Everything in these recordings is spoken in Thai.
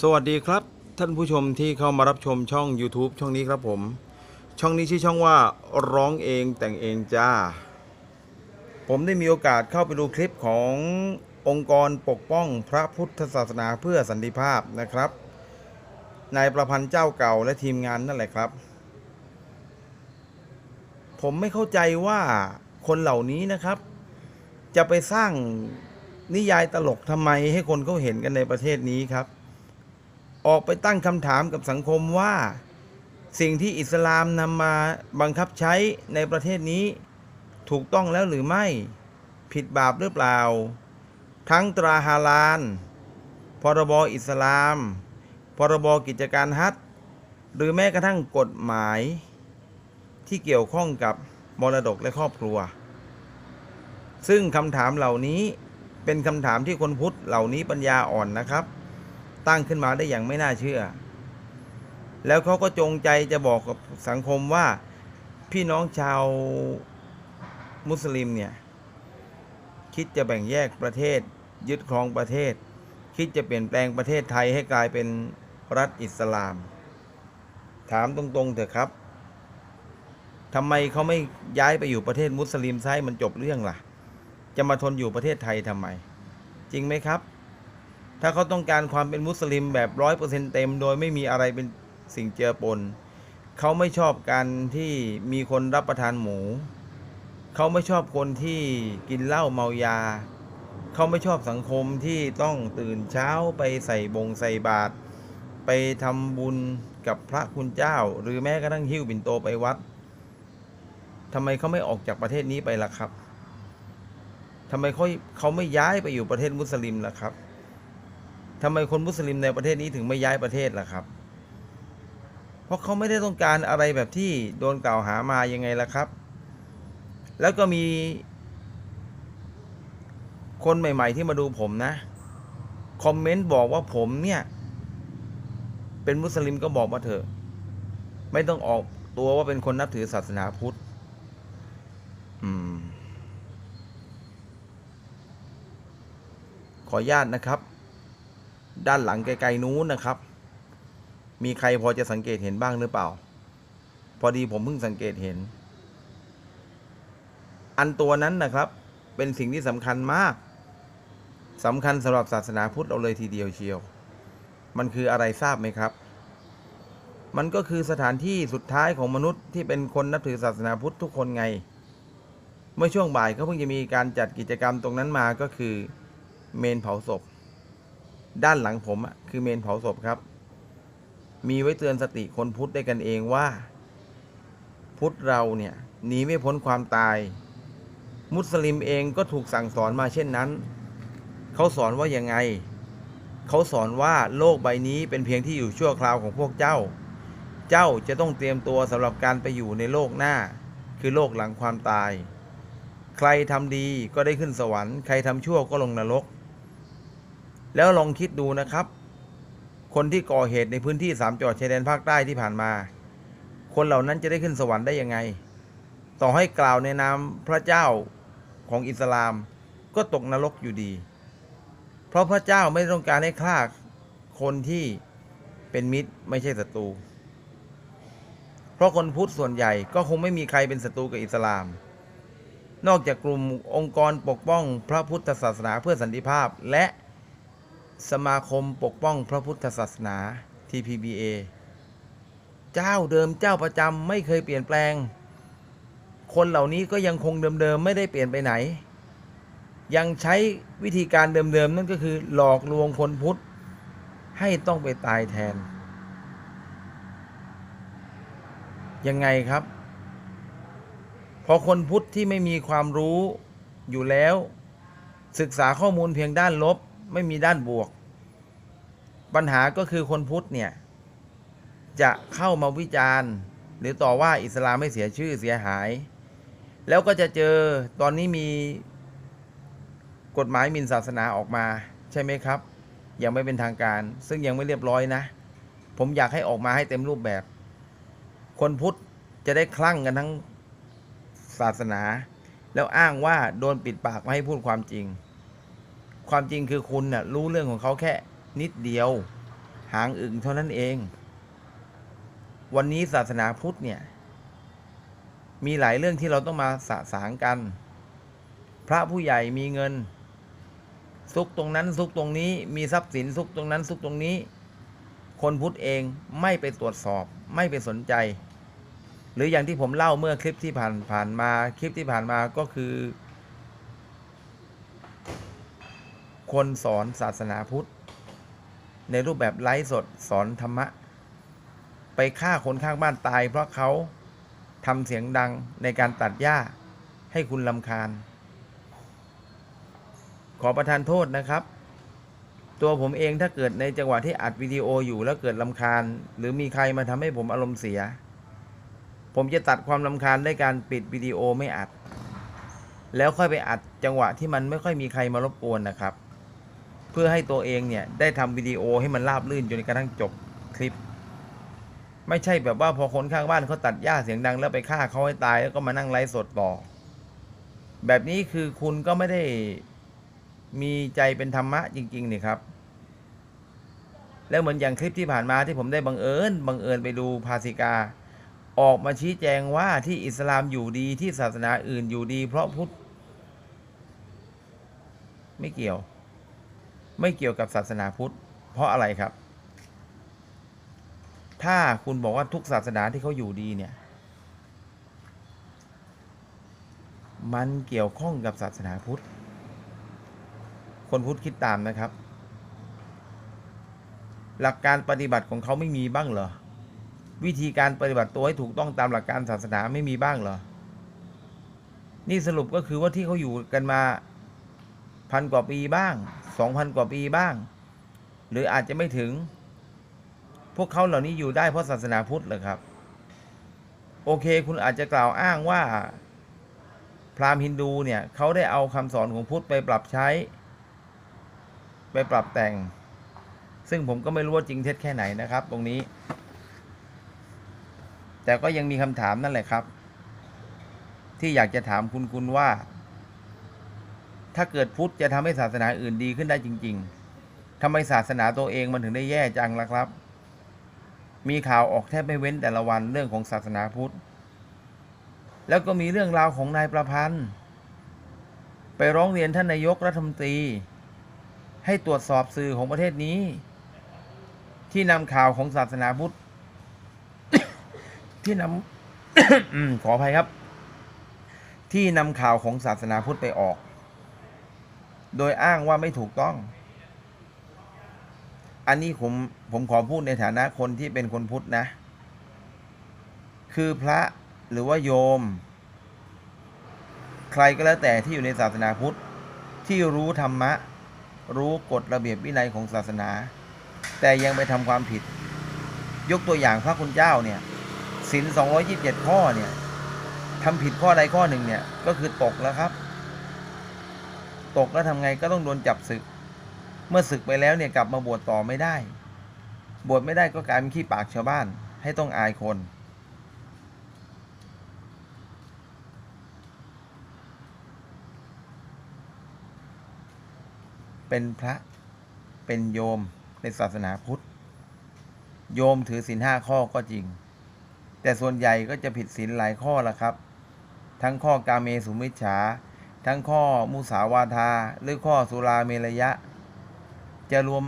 สวัสดีครับ ท่านผู้ชมที่เข้ามารับชมช่อง YouTube ช่องนี้ครับผม ช่องนี้ชื่อช่องว่าร้องเองแต่งเองจ้า ผมได้มีโอกาสเข้าไปดูคลิปขององค์กรปกป้องพระพุทธศาสนาเพื่อสันติภาพนะครับนายประพันธ์เจ้าเก่าและทีมงานนั่นแหละครับ ผมไม่เข้าใจว่าคนเหล่านี้นะครับ จะไปสร้างนิยายตลกทำไมให้คนเขาเห็นกันในประเทศนี้ครับ ออกไปตั้งคำถามกับสังคมว่า สิ่งที่อิสลามนำมาบังคับใช้ในประเทศนี้ ถูกต้องแล้วหรือไม่ ผิดบาปหรือเปล่า ทั้งตราฮาลาลพรบอิสลาม พรบกิจการฮัจญ์หรือแม้กระทั่งกฎหมาย ที่เกี่ยวข้องกับมรดกและครอบครัว ซึ่งคำถามเหล่านี้เป็นคำถามที่คนพุทธเหล่านี้ปัญญาอ่อนนะครับ ตั้งขึ้นมาได้อย่างไม่น่าเชื่อ แล้วเขาก็จงใจจะบอกกับสังคมว่าพี่น้องชาวมุสลิมเนี่ย คิดจะแบ่งแยกประเทศ ยึดครองประเทศ คิดจะเปลี่ยนแปลงประเทศไทยให้กลายเป็นรัฐอิสลาม ถามตรงๆเถอะครับทำไมเขาไม่ย้ายไปอยู่ประเทศมุสลิมใช้มันจบเรื่องล่ะ จะมาทนอยู่ประเทศไทยทำไม จริงไหมครับ ถ้าเขาต้องการความเป็นมุสลิมแบบร้อยเปอร์เซ็นเต็ม โดยไม่มีอะไรเป็นสิ่งเจือปน เขาไม่ชอบการที่มีคนรับประทานหมู เขาไม่ชอบคนที่กินเหล้าเมายา เขาไม่ชอบสังคมที่ต้องตื่นเช้าไปใส่บงใส่บาตรไปทำบุญกับพระคุณเจ้า หรือแม้กระทั่งหิ้วบินโตไปวัดทำไมเขาไม่ออกจากประเทศนี้ไปล่ะครับทำไมเขาเขาไม่ย้ายไปอยู่ประเทศมุสลิมล่ะครับ ทำไมคนมุสลิมในประเทศนี้ถึงไม่ย้ายประเทศล่ะครับ เพราะเขาไม่ได้ต้องการอะไรแบบที่โดนกล่าวหามายังไงล่ะครับ แล้วก็มีคนใหม่ ๆ ที่มาดูผมนะ คอมเมนต์บอกว่าผมเนี่ย เป็นมุสลิมก็บอกมาเถอะ ไม่ต้องออกตัวว่าเป็นคนนับถือศาสนาพุทธ อืม ขออนุญาตนะครับ ด้านหลังไกลๆนู้นนะครับ มีใครพอจะสังเกตเห็นบ้างหรือเปล่า พอดีผมเพิ่งสังเกตเห็น อันตัวนั้นนะครับ เป็นสิ่งที่สำคัญมากสำคัญสำหรับศาสนาพุทธเราเลยทีเดียวเชียว มันคืออะไรทราบไหมครับ มันก็คือสถานที่สุดท้ายของมนุษย์ที่เป็นคนนับถือศาสนาพุทธทุกคนไง เมื่อช่วงบ่ายเขาเพิ่งจะมีการจัดกิจกรรมตรงนั้นมาก็คือ เมนเผาศพ ด้านหลังผมอะคือเมนเผาศพครับ มีไว้เตือนสติคนพุทธได้กันเองว่า พุทธเราเนี่ยหนีไม่พ้นความตาย มุสลิมเองก็ถูกสั่งสอนมาเช่นนั้น เขาสอนว่ายังไง เขาสอนว่าโลกใบนี้เป็นเพียงที่อยู่ชั่วคราวของพวกเจ้า เจ้าจะต้องเตรียมตัวสำหรับการไปอยู่ในโลกหน้า คือโลกหลังความตาย ใครทำดีก็ได้ขึ้นสวรรค์ ใครทำชั่วก็ลงนรก แล้วลองคิดดูนะครับ คนที่ก่อเหตุในพื้นที่สามจังหวัดชายแดนภาคใต้ที่ผ่านมา คนเหล่านั้นจะได้ขึ้นสวรรค์ได้ยังไง ต่อให้กล่าวในนามพระเจ้าของอิสลาม ก็ตกนรกอยู่ดี เพราะพระเจ้าไม่ต้องการให้ฆ่าคนที่เป็นมิตรไม่ใช่ศัตรู เพราะคนพุทธส่วนใหญ่ก็คงไม่มีใครเป็นศัตรูกับอิสลาม นอกจากกลุ่มองค์กรปกป้องพระพุทธศาสนาเพื่อสันติภาพและ สมาคมปกป้องพระพุทธศาสนา TPBA เจ้าเดิมเจ้าประจำไม่เคยเปลี่ยนแปลง คนเหล่านี้ก็ยังคงเดิมๆไม่ได้เปลี่ยนไปไหน ยังใช้วิธีการเดิมๆนั่นก็คือหลอกลวงคนพุทธให้ต้องไปตายแทน ยังไงครับ พอคนพุทธที่ไม่มีความรู้อยู่แล้ว ศึกษาข้อมูลเพียงด้านลบ ไม่มีด้านบวก ปัญหาก็คือคนพุทธเนี่ย จะเข้ามาวิจารณ์ หรือต่อว่าอิสลามไม่เสียชื่อเสียหาย แล้วก็จะเจอตอนนี้มีกฎหมายมินศาสนาออกมาใช่ไหมครับ ยังไม่เป็นทางการ ซึ่งยังไม่เรียบร้อยนะ ผมอยากให้ออกมาให้เต็มรูปแบบ คนพุทธจะได้คลั่งกันทั้งศาสนา แล้วอ้างว่าโดนปิดปากไม่ให้พูดความจริง ความจริงคือคุณน่ะรู้เรื่องของเขาแค่นิดเดียว หางอึ่งเท่านั้นเอง วันนี้ศาสนาพุทธเนี่ย มีหลายเรื่องที่เราต้องมาสะสางกัน พระผู้ใหญ่มีเงิน ซุกตรงนั้นซุกตรงนี้ มีทรัพย์สินซุกตรงนั้นซุกตรงนี้ คนพุทธเองไม่ไปตรวจสอบ ไม่ไปสนใจ หรืออย่างที่ผมเล่าเมื่อคลิปที่ผ่านผ่านมาคลิปที่ผ่านมาก็คือ คนสอนศาสนาพุทธ ในรูปแบบไลฟ์สดสอนธรรมะ ไปฆ่าคนข้างบ้านตาย เพราะเขาทำเสียงดังในการตัดหญ้าให้คุณลำคาญ ขอประทานโทษนะครับ ตัวผมเองถ้าเกิดในจังหวะที่อัดวิดีโออยู่แล้วเกิดลำคาญ หรือมีใครมาทำให้ผมอารมณ์เสีย ผมจะตัดความลำคาญด้วยการปิดวิดีโอไม่อัดแล้วค่อยไปอัดจังหวะที่มันไม่ค่อยมีใครมารบกวนนะครับ เพื่อให้ตัวเองเนี่ยได้ทำวิดีโอให้มันราบรื่นจนกระทั่งจบคลิป ไม่ใช่แบบว่าพอคนข้างบ้านเขาตัดหญ้าเสียงดัง แล้วไปฆ่าเขาให้ตายแล้วก็มานั่งไลฟ์สดต่อ แบบนี้คือคุณก็ไม่ได้มีใจเป็นธรรมะจริง ๆ นี่ครับ แล้วเหมือนอย่างคลิปที่ผ่านมาที่ผมได้บังเอิญบังเอิญไปดูภาสิกา ออกมาชี้แจงว่าที่อิสลามอยู่ดีที่ศาสนาอื่นอยู่ดี เพราะพุทธไม่เกี่ยว ไม่เกี่ยวกับศาสนาพุทธ เพราะอะไรครับ ถ้าคุณบอกว่าทุกศาสนาที่เขาอยู่ดีเนี่ย มันเกี่ยวข้องกับศาสนาพุทธ คนพุทธคิดตามนะครับ หลักการปฏิบัติของเขาไม่มีบ้างเหรอ วิธีการปฏิบัติตัวให้ถูกต้องตามหลักการศาสนาไม่มีบ้างเหรอ นี่สรุปก็คือว่าที่เขาอยู่กันมาพันกว่าปีบ้าง สองพันกว่าปีบ้าง หรืออาจจะไม่ถึง พวกเขาเหล่านี้อยู่ได้เพราะศาสนาพุทธเหรอครับ โอเคคุณอาจจะกล่าวอ้างว่า พราหมณ์ฮินดูเนี่ยเขาได้เอาคำสอนของพุทธไปปรับใช้ ไปปรับแต่ง ซึ่งผมก็ไม่รู้ว่าจริงเท็จแค่ไหนนะครับ ตรงนี้ แต่ก็ยังมีคำถามนั่นแหละครับ ที่อยากจะถามคุณคุณว่า ถ้าเกิดพุทธจะทำให้ศาสนาอื่นดีขึ้นได้จริง ๆทำไมศาสนาตัวเองมันถึงได้แย่จังล่ะครับ มีข่าวออกแทบไม่เว้นแต่ละวันเรื่องของศาสนาพุทธ แล้วก็มีเรื่องราวของนายประพันธ์ ไปร้องเรียนท่านนายกรัฐมนตรี ให้ตรวจสอบสื่อของประเทศนี้ ที่นำข่าวของศาสนาพุทธ ที่นำขออภัยครับ ที่นำข่าวของศาสนาพุทธไปออก โดยอ้างว่าไม่ถูกต้อง อันนี้ผมผมขอพูดในฐานะคนที่เป็นคนพุทธนะ คือพระหรือว่าโยม ใครก็แล้วแต่ที่อยู่ในศาสนาพุทธ ที่รู้ธรรมะ รู้กฎระเบียบวินัยของศาสนา แต่ยังไปทำความผิด ยกตัวอย่างพระคุณเจ้าเนี่ยศีล227 ข้อเนี่ยทำผิดข้อใดข้อหนึ่งเนี่ย ก็คือตกแล้วครับ ตกแล้วทำไงก็ต้องโดนจับศึก เมื่อศึกไปแล้วเนี่ยกลับมาบวชต่อไม่ได้ บวชไม่ได้ก็กลายเป็นขี้ปากชาวบ้าน ให้ต้องอายคน เป็นพระเป็นโยมในศาสนาพุทธ โยมถือศีลห้าข้อก็จริง แต่ส่วนใหญ่ก็จะผิดศีลหลายข้อละครับ ทั้งข้อกาเมสุมิจฉา ทั้งข้อมุสาวาทา หรือข้อสุราเมรยะ จะรวม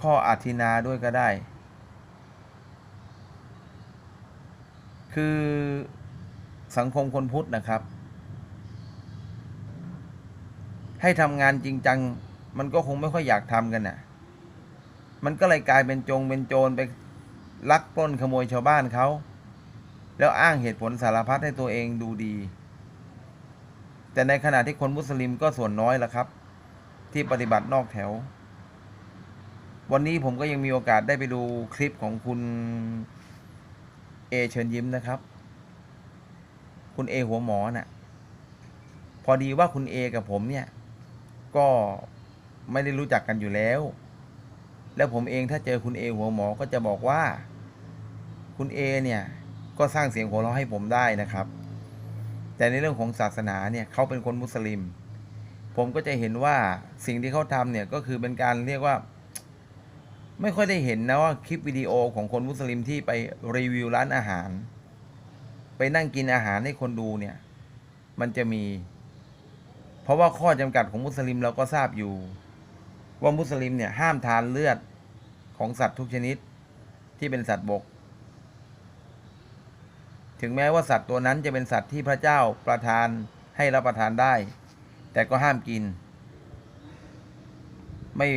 ข้ออาทินาด้วยก็ได้ คือสังคมคนพุทธนะครับ ให้ทำงานจริงจัง มันก็คงไม่ค่อยอยากทำกันน่ะ มันก็เลยกลายเป็นจงเป็นโจรไปลักปล้นขโมยชาวบ้านเขา แล้วอ้างเหตุผลสารพัดให้ตัวเองดูดี แต่ในขณะที่คนมุสลิมก็ส่วนน้อยละครับ ที่ปฏิบัตินอกแถว วันนี้ผมก็ยังมีโอกาสได้ไปดูคลิปของคุณเอเชิญยิ้มนะครับ คุณเอหัวหมอน่ะ พอดีว่าคุณเอกับผมเนี่ย ก็ไม่ได้รู้จักกันอยู่แล้ว แล้วผมเองถ้าเจอคุณเอหัวหมอก็จะบอกว่า คุณเอเนี่ย ก็สร้างเสียงหัวเราะให้ผมได้นะครับ แต่ในเรื่องของศาสนาเนี่ยเขาเป็นคนมุสลิม ผมก็จะเห็นว่าสิ่งที่เขาทำเนี่ยก็คือเป็นการเรียกว่า ไม่ค่อยได้เห็นนะว่าคลิปวิดีโอของคนมุสลิมที่ไปรีวิวร้านอาหาร ไปนั่งกินอาหารให้คนดูเนี่ยมันจะมี เพราะว่าข้อจำกัดของมุสลิมเราก็ทราบอยู่ว่ามุสลิมเนี่ยห้ามทานเลือดของสัตว์ทุกชนิดที่เป็นสัตว์บก ถึงแม้ว่าสัตว์ตัวนั้นจะเป็นสัตว์ที่พระเจ้าประทานให้รับประทานได้ แต่ก็ห้ามกิน ไม่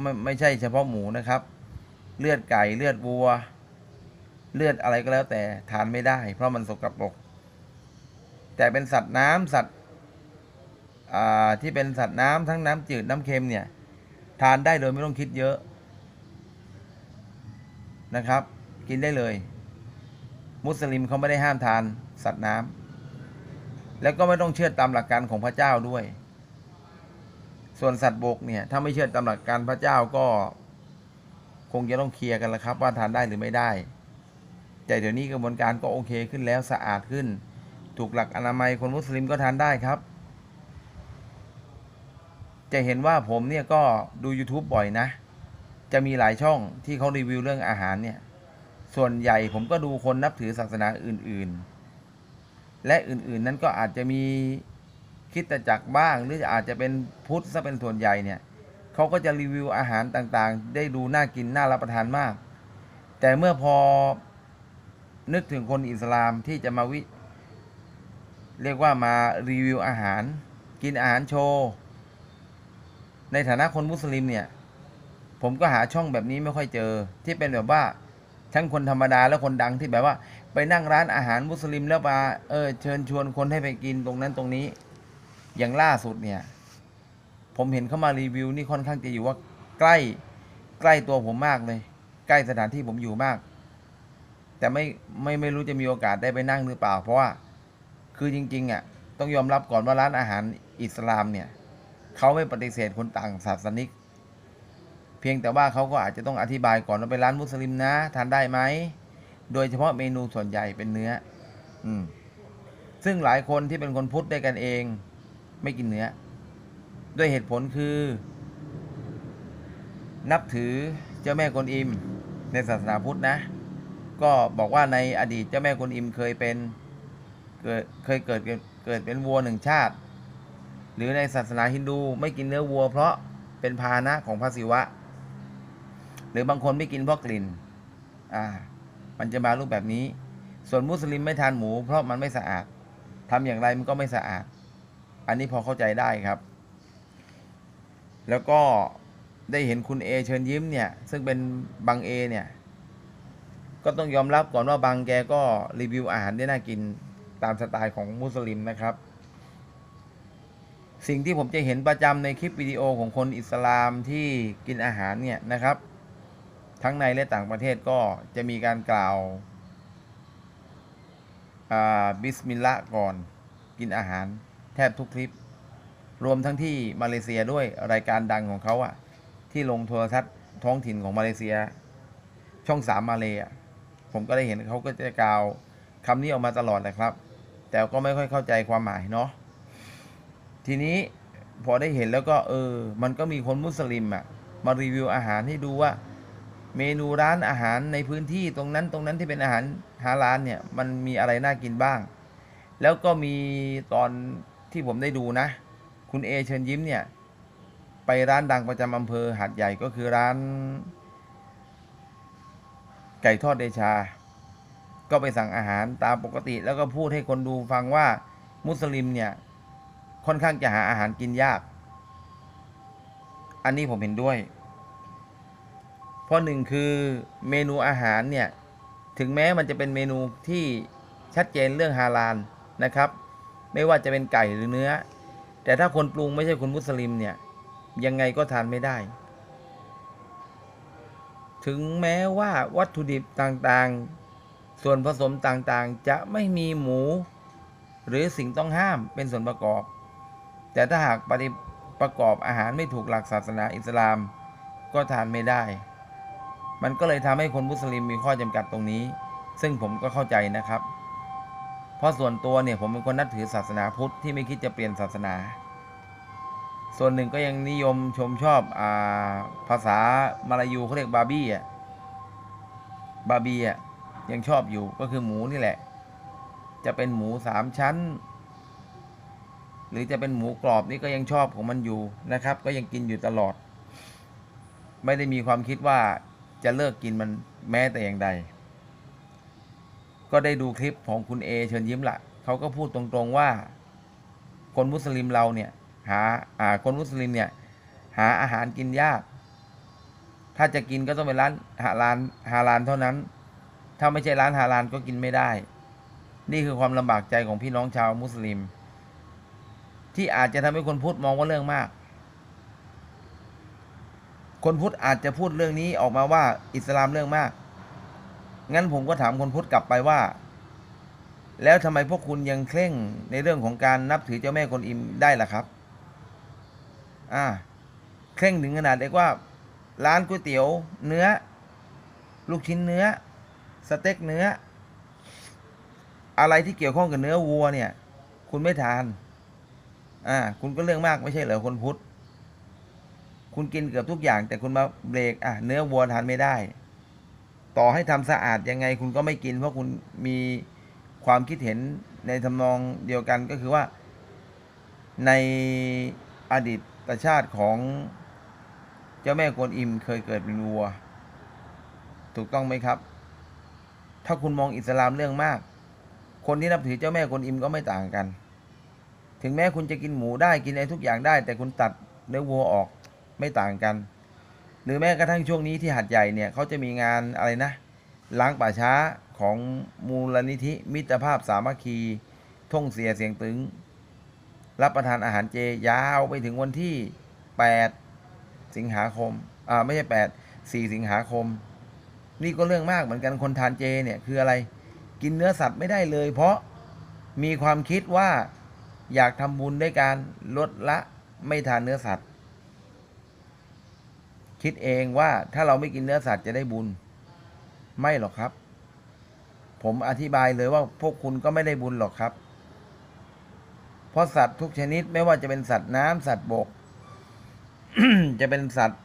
ไม่ไม่ใช่เฉพาะหมูนะครับ เลือดไก่เลือดวัว เลือดอะไรก็แล้วแต่ทานไม่ได้ เพราะมันสกปรกแต่เป็นสัตว์น้ำสัตว์ที่เป็นสัตว์น้ำทั้งน้ำจืดน้ำเค็มเนี่ย ทานได้โดยไม่ต้องคิดเยอะนะครับ กินได้เลย มุสลิมเขาไม่ได้ห้ามทานสัตว์น้ำแล้วก็ไม่ต้องเชื่อตามหลักการของพระเจ้าด้วย ส่วนสัตว์บกเนี่ย ถ้าไม่เชื่อตามหลักการพระเจ้าก็ คงจะต้องเคลียร์กันล้วครับ ว่าทานได้หรือไม่ได้แต่เดี๋ยวนี้กระบวนการก็โอเคขึ้นแล้วสะอาดขึ้น ถูกหลักอนามัยคนมุสลิมก็ทานได้ครับ จะเห็นว่าผมเนี่ยก็ดู YouTube บ่อยนะ จะมีหลายช่องที่เขารีวิวเรื่องอาหารเนี่ย ส่วนใหญ่ผมก็ดูคนนับถือศาสนาอื่น ๆ และอื่นๆนั้นก็อาจจะมีคิดตจักรบ้าง หรืออาจจะเป็นพุทธซะเป็นส่วนใหญ่เนี่ยเขาก็จะรีวิวอาหารต่างๆ ได้ดูน่ากินน่ารับประทานมาก แต่เมื่อพอนึกถึงคนอิสลามที่จะมาวิ เรียกว่ามารีวิวอาหาร กินอาหารโชว์ ในฐานะคนมุสลิมเนี่ย ผมก็หาช่องแบบนี้ไม่ค่อยเจอ ที่เป็นแบบว่า ทั้งคนธรรมดาและคนดังที่แบบว่า ไปนั่งร้านอาหารมุสลิมแล้วมาเออเชิญชวนคนให้ไปกินตรงนั้นตรงนี้ อย่างล่าสุดเนี่ย ผมเห็นเขามารีวิวนี่ค่อนข้างจะอยู่ว่าใกล้ใกล้ตัวผมมากเลย ใกล้สถานที่ผมอยู่มาก แต่ไม่ไม่ไม่รู้จะมีโอกาสได้ไปนั่งหรือเปล่า เพราะว่าคือจริงๆอะต้องยอมรับก่อนว่าร้านอาหารอิสลามเนี่ยเขาไม่ปฏิเสธคนต่างศาสนิก พียงแต่ว่าเขาก็อาจจะต้องอธิบายก่อนว่าเป็นร้านมุสลิมนะทานได้ไหมโดยเฉพาะเมนูส่วนใหญ่เป็นเนื้อ อืม ซึ่งหลายคนที่เป็นคนพุทธด้วยกันเอง ไม่กินเนื้อ ด้วยเหตุผลคือ นับถือเจ้าแม่กวนอิม ในศาสนาพุทธนะ ก็บอกว่าในอดีตเจ้าแม่กวนอิมเคยเป็นเกิดเคยเกิดเกิดเป็นวัวหนึ่งชาติ หรือในศาสนาฮินดูไม่กินเนื้อวัวเพราะเป็นพาหนะของพระศิวะ หรือบางคนไม่กินเพราะกลิ่น อ่า มันจะมารูปแบบนี้ ส่วนมุสลิมไม่ทานหมู เพราะมันไม่สะอาดทำอย่างไรมันก็ไม่สะอาด อันนี้พอเข้าใจได้ครับ แล้วก็ได้เห็นคุณเอเชิญยิ้มเนี่ย ซึ่งเป็นบางเอเนี่ย ก็ต้องยอมรับก่อนว่าบางแกก็รีวิวอาหารได้น่ากินตามสไตล์ของมุสลิมนะครับ สิ่งที่ผมจะเห็นประจำในคลิปวิดีโอของคนอิสลามที่กินอาหารเนี่ยนะครับ ทั้งในและต่างประเทศก็จะมีการกล่าวอ่าบิสมิลลาก่อนกินอาหารแทบทุกคลิป รวมทั้งที่มาเลเซียด้วยรายการดังของเขาอะที่ลงโทรทัศน์ท้องถิ่นของมาเลเซีย ช่องสามมาเลยอะผมก็ได้เห็นเขาก็จะกล่าวคำนี้ออกมาตลอดเลยครับ แต่ก็ไม่ค่อยเข้าใจความหมายเนาะทีนี้พอได้เห็นแล้วก็เออ มันก็มีคนมุสลิมอะมารีวิวอาหารให้ดูว่า เมนูร้านอาหารในพื้นที่ตรงนั้นตรงนั้นที่เป็นอาหารฮาลาลเนี่ยมันมีอะไรน่ากินบ้าง แล้วก็มีตอนที่ผมได้ดูนะ คุณเอเชิญยิ้มเนี่ย ไปร้านดังประจำอำเภอหัดใหญ่ก็คือร้าน ไก่ทอดเดชา ก็ไปสั่งอาหารตามปกติ แล้วก็พูดให้คนดูฟังว่ามุสลิมเนี่ย ค่อนข้างจะหาอาหารกินยาก อันนี้ผมเห็นด้วย เพราะหนึ่งคือเมนูอาหารเนี่ย ถึงแม้มันจะเป็นเมนูที่ชัดเจนเรื่องฮาลาลนะครับ ไม่ว่าจะเป็นไก่หรือเนื้อ แต่ถ้าคนปรุงไม่ใช่คนมุสลิมเนี่ย ยังไงก็ทานไม่ได้ ถึงแม้ว่าวัตถุดิบต่างๆ ส่วนผสมต่างๆ จะไม่มีหมู หรือสิ่งต้องห้ามเป็นส่วนประกอบ แต่ถ้าหากปฏิประกอบอาหารไม่ถูกหลักศาสนาอิสลาม ก็ทานไม่ได้ มันก็เลยทำให้คนมุสลิมมีข้อจำกัดตรงนี้ ซึ่งผมก็เข้าใจนะครับ เพราะส่วนตัวเนี่ยผมเป็นคนนับถือศาสนาพุทธที่ไม่คิดจะเปลี่ยนศาสนา ส่วนหนึ่งก็ยังนิยมชมชอบอาภาษามาลายูเขาเรียกบาร์บี้อะบาร์บี้อะยังชอบอยู่ก็คือหมูนี่แหละ จะเป็นหมูสามชั้น หรือจะเป็นหมูกรอบนี่ก็ยังชอบของมันอยู่นะครับ ก็ยังกินอยู่ตลอด ไม่ได้มีความคิดว่า จะเลิกกินมันแม้แต่อย่างใด ก็ได้ดูคลิปของคุณเอเชิญยิ้มละเขาก็พูดตรงๆว่า คนมุสลิมเราเนี่ยหาอ่าคนมุสลิมเนี่ยหาอาหารกินยาก ถ้าจะกินก็ต้องเป็นร้านฮาลาลฮาลาลเท่านั้น ถ้าไม่ใช่ร้านฮาลาลก็กินไม่ได้ นี่คือความลำบากใจของพี่น้องชาวมุสลิม ที่อาจจะทำให้คนพุทธมองว่าเรื่องมาก คนพุทธอาจจะพูดเรื่องนี้ออกมาว่า อิสลามเรื่องมาก งั้นผมก็ถามคนพุทธกลับไปว่า แล้วทำไมพวกคุณยังเคร่งในเรื่องของการนับถือเจ้าแม่กวนอิมได้ล่ะครับ อ่า เคร่งถึงขนาดเรียกว่า ร้านก๋วยเตี๋ยว เนื้อ ลูกชิ้นเนื้อ สเต็กเนื้อ อะไรที่เกี่ยวข้องกับเนื้อวัวเนี่ย คุณไม่ทาน อ่า คุณก็เรื่องมากไม่ใช่เหรอคนพุทธ คุณกินเกือบทุกอย่าง แต่คุณมาเบรกอะเนื้อวัวทานไม่ได้ ต่อให้ทำสะอาดยังไง คุณก็ไม่กิน เพราะคุณมีความคิดเห็นในทำนองเดียวกันก็คือว่า ในอดีตชาติของเจ้าแม่กวนอิมเคยเกิดเป็นวัว ถูกต้องไหมครับ ถ้าคุณมองอิสลามเรื่องมาก คนที่นับถือเจ้าแม่กวนอิมก็ไม่ต่างกัน ถึงแม้คุณจะกินหมูได้กินอะไรทุกอย่างได้ แต่คุณตัดเนื้อวัวออก ไม่ต่างกัน หรือแม้กระทั่งช่วงนี้ที่หัดใหญ่เนี่ยเขาจะมีงานอะไรนะ ล้างป่าช้าของมูลนิธิมิตรภาพสามัคคีท่งเสียเสียงตึง รับประทานอาหารเจยาวไปถึงวันที่ 8 สิงหาคมอ่าไม่ใช่ 8 4 สิงหาคม นี่ก็เรื่องมากเหมือนกันคนทานเจเนี่ยคืออะไรกินเนื้อสัตว์ไม่ได้เลย เพราะมีความคิดว่าอยากทำบุญด้วยการลดละไม่ทานเนื้อสัตว์ คิดเองว่าถ้าเราไม่กินเนื้อสัตว์จะได้บุญ ไม่หรอกครับ ผมอธิบายเลยว่าพวกคุณก็ไม่ได้บุญหรอกครับ เพราะสัตว์ทุกชนิดไม่ว่าจะเป็นสัตว์น้ำสัตว์บก จะเป็นสัตว์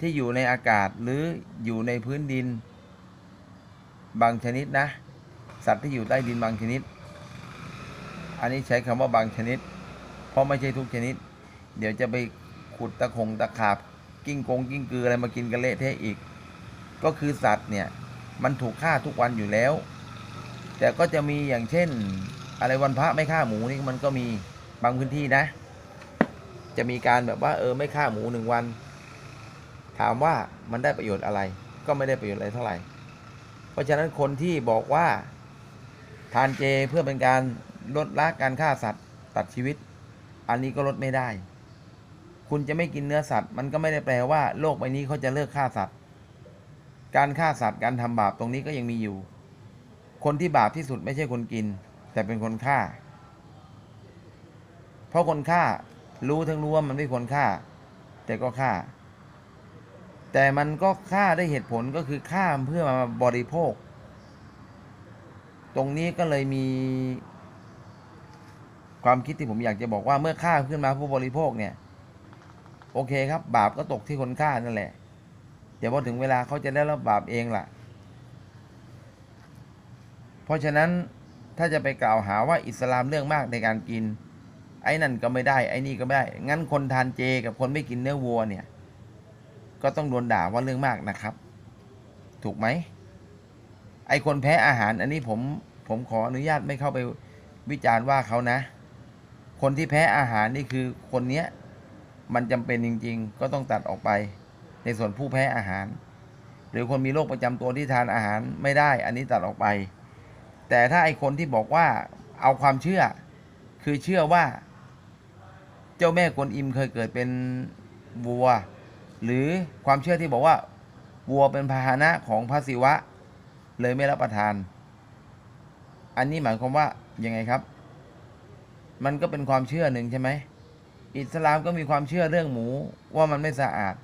ที่อยู่ในอากาศหรืออยู่ในพื้นดิน บางชนิดนะ สัตว์ที่อยู่ใต้ดินบางชนิด อันนี้ใช้คำว่าบางชนิด เพราะไม่ใช่ทุกชนิด เดี๋ยวจะไปขุดตะคงตะขาบ กิ้งกงกิ้งกืออะไรมากินกันเละเทะอีก ก็คือสัตว์เนี่ย มันถูกฆ่าทุกวันอยู่แล้ว แต่ก็จะมีอย่างเช่น อะไรวันพระไม่ฆ่าหมูนี่มันก็มีบางพื้นที่นะ จะมีการแบบว่าเออไม่ฆ่าหมูหนึ่งวัน ถามว่ามันได้ประโยชน์อะไร ก็ไม่ได้ประโยชน์อะไรเท่าไหร่ เพราะฉะนั้นคนที่บอกว่าทานเจเพื่อเป็นการลดละการฆ่าสัตว์ตัดชีวิต อันนี้ก็ลดไม่ได้ คุณจะไม่กินเนื้อสัตว์ มันก็ไม่ได้แปลว่า โลกใบนี้เขาจะเลิกฆ่าสัตว์ การฆ่าสัตว์การทำบาปตรงนี้ก็ยังมีอยู่ คนที่บาปที่สุดไม่ใช่คนกิน แต่เป็นคนฆ่า เพราะคนฆ่ารู้ทั้งรู้ว่ามันไม่ควรฆ่า แต่ก็ฆ่า แต่มันก็ฆ่าได้เหตุผลก็คือฆ่าเพื่อมาบริโภค ตรงนี้ก็เลยมี ความคิดที่ผมอยากจะบอกว่าเมื่อฆ่าขึ้นมาผู้บริโภคเนี่ย โอเคครับ บาปก็ตกที่คนฆ่านั่นแหละ เดี๋ยวพอถึงเวลาเขาจะได้รับบาปเองล่ะ เพราะฉะนั้นถ้าจะไปกล่าวหาว่าอิสลามเรื่องมากในการกิน ไอ้นั่นก็ไม่ได้ ไอ้นี่ก็ไม่ได้ งั้นคนทานเจกับคนไม่กินเนื้อวัวเนี่ย ก็ต้องโดนด่าว่าเรื่องมากนะครับ ถูกไหม ไอคนแพ้อาหารอันนี้ผมผมขออนุญาตไม่เข้าไปวิจารณ์ว่าเขานะ คนที่แพ้อาหารนี่คือคนเนี้ย มันจำเป็นจริง ๆ ก็ต้องตัดออกไป ในส่วนผู้แพ้อาหาร หรือคนมีโรคประจำตัวที่ทานอาหารไม่ได้ อันนี้ตัดออกไป แต่ถ้าไอคนที่บอกว่าเอาความเชื่อ คือเชื่อว่า เจ้าแม่กวนอิมเคยเกิดเป็นวัว หรือความเชื่อที่บอกว่า วัวเป็นพาหนะของพระศิวะ เลยไม่รับประทาน อันนี้หมายความว่ายังไงครับ มันก็เป็นความเชื่อหนึ่งใช่ไหม อิสลามก็มีความเชื่อเรื่องหมูว่ามันไม่สะอาด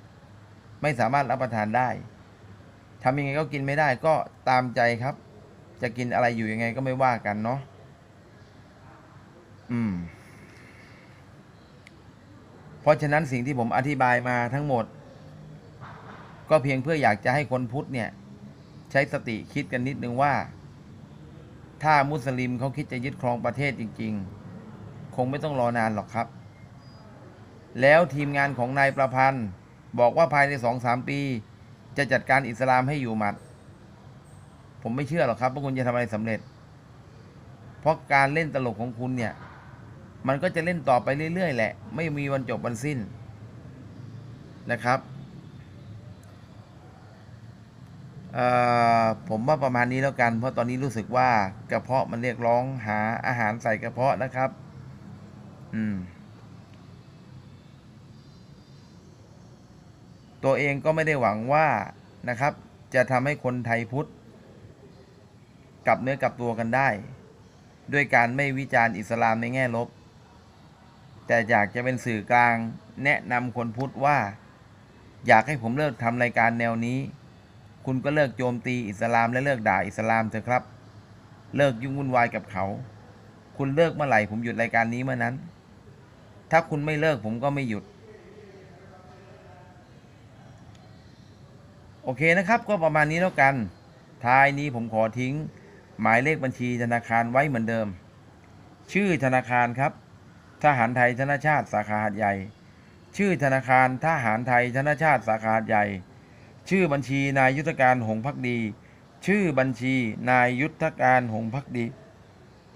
ไม่สามารถรับประทานได้ทำยังไงก็กินไม่ได้ก็ตามใจครับ จะกินอะไรอยู่ยังไงก็ไม่ว่ากันเนาะอืม เพราะฉะนั้นสิ่งที่ผมอธิบายมาทั้งหมด ก็เพียงเพื่ออยากจะให้คนพุทธเนี่ย ใช้สติคิดกันนิดนึงว่า ถ้ามุสลิมเขาคิดจะยึดครองประเทศจริง ๆ คงไม่ต้องรอนานหรอกครับ แล้วทีมงานของนายประพันธ์ บอกว่าภายในสองสามปี จะจัดการอิสลามให้อยู่หมัด ผมไม่เชื่อหรอกครับว่าคุณจะทำอะไรสำเร็จ เพราะการเล่นตลกของคุณเนี่ย มันก็จะเล่นต่อไปเรื่อยๆแหละ ไม่มีวันจบวันสิ้นนะครับเออผมว่าประมาณนี้แล้วกัน เพราะตอนนี้รู้สึกว่ากระเพาะมันเรียกร้องหาอาหารใส่กระเพาะนะครับ อืม ตัวเองก็ไม่ได้หวังว่านะครับ จะทำให้คนไทยพุทธกลับเนื้อกลับตัวกันได้ ด้วยการไม่วิจารณ์อิสลามในแง่ลบ แต่อยากจะเป็นสื่อกลางแนะนำคนพุทธว่า อยากให้ผมเลิกทำรายการแนวนี้ คุณก็เลิกโจมตีอิสลามและเลิกด่าอิสลามเถอะครับ เลิกยุ่งวุ่นวายกับเขา คุณเลิกเมื่อไหร่ผมหยุดรายการนี้เมื่อนั้น ถ้าคุณไม่เลิกผมก็ไม่หยุด โอเคนะครับก็ประมาณนี้แล้วกัน ท้ายนี้ผมขอทิ้ง หมายเลขบัญชีธนาคารไว้เหมือนเดิม ชื่อธนาคารครับ ทหารไทยธนชาติสาขาหาดใหญ่ ชื่อธนาคารทหารไทยธนชาติสาขาหาดใหญ่ ชื่อบัญชีนายยุทธการหงส์พักดี ชื่อบัญชีนายยุทธการหงส์พักดี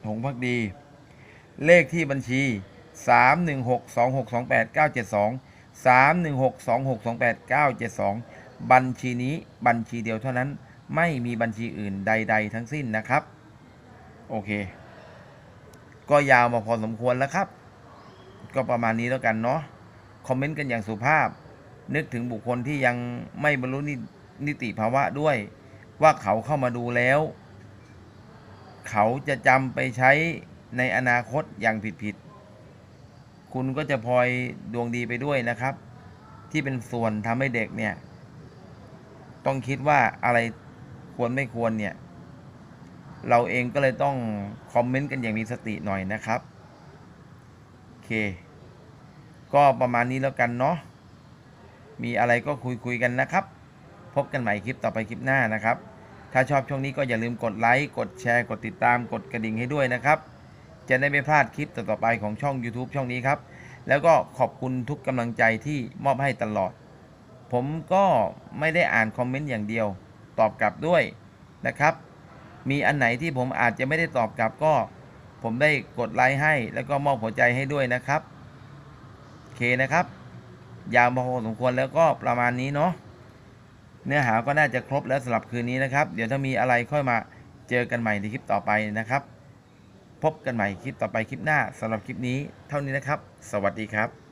หงส์พักดี เลขที่บัญชี 3 1 6 2 6 2 8 9 7 2 3 1 6 2 6 2 8 9 7 2 บัญชีนี้บัญชีเดียวเท่านั้นไม่มีบัญชีอื่นใด ๆ ทั้งสิ้นนะครับ โอเค ก็ยาวมาพอสมควรแล้วครับ ก็ประมาณนี้แล้วกันเนาะคอมเมนต์กันอย่างสุภาพ นึกถึงบุคคลที่ยังไม่บรรลุนินิติภาวะด้วย ว่าเขาเข้ามาดูแล้ว เขาจะจำไปใช้ในอนาคตอย่างผิดๆคุณก็จะพลอยดวงดีไปด้วยนะครับ ที่เป็นส่วนทำให้เด็กเนี่ย ต้องคิดว่าอะไรควรไม่ควรเนี่ย เราเองก็เลยต้องคอมเมนต์กันอย่างมีสติหน่อยนะครับ โอเค ก็ประมาณนี้แล้วกันเนาะ มีอะไรก็คุยคุยกันนะครับ พบกันใหม่คลิปต่อไปคลิปหน้านะครับ ถ้าชอบช่วงนี้ก็อย่าลืมกดไลค์ กดแชร์ กดติดตาม กดกระดิ่งให้ด้วยนะครับ จะได้ไม่พลาดคลิปต่อๆไปของช่อง YouTube ช่องนี้ครับ แล้วก็ขอบคุณทุกกำลังใจที่มอบให้ตลอด ผมก็ไม่ได้อ่านคอมเมนต์อย่างเดียว ตอบกลับด้วยนะครับ มีอันไหนที่ผมอาจจะไม่ได้ตอบกลับก็ ผมได้กดไลค์ให้ แล้วก็มอบหัวใจให้ด้วยนะครับโอเคนะครับ ยาวพอสมควรแล้วก็ประมาณนี้เนาะเนื้อหาก็น่าจะครบแล้วสำหรับคืนนี้นะครับ เดี๋ยวถ้ามีอะไรค่อยมาเจอกันใหม่ในคลิปต่อไปนะครับ พบกันใหม่คลิปต่อไปคลิปหน้าสำหรับคลิปนี้เท่านี้นะครับ สวัสดีครับ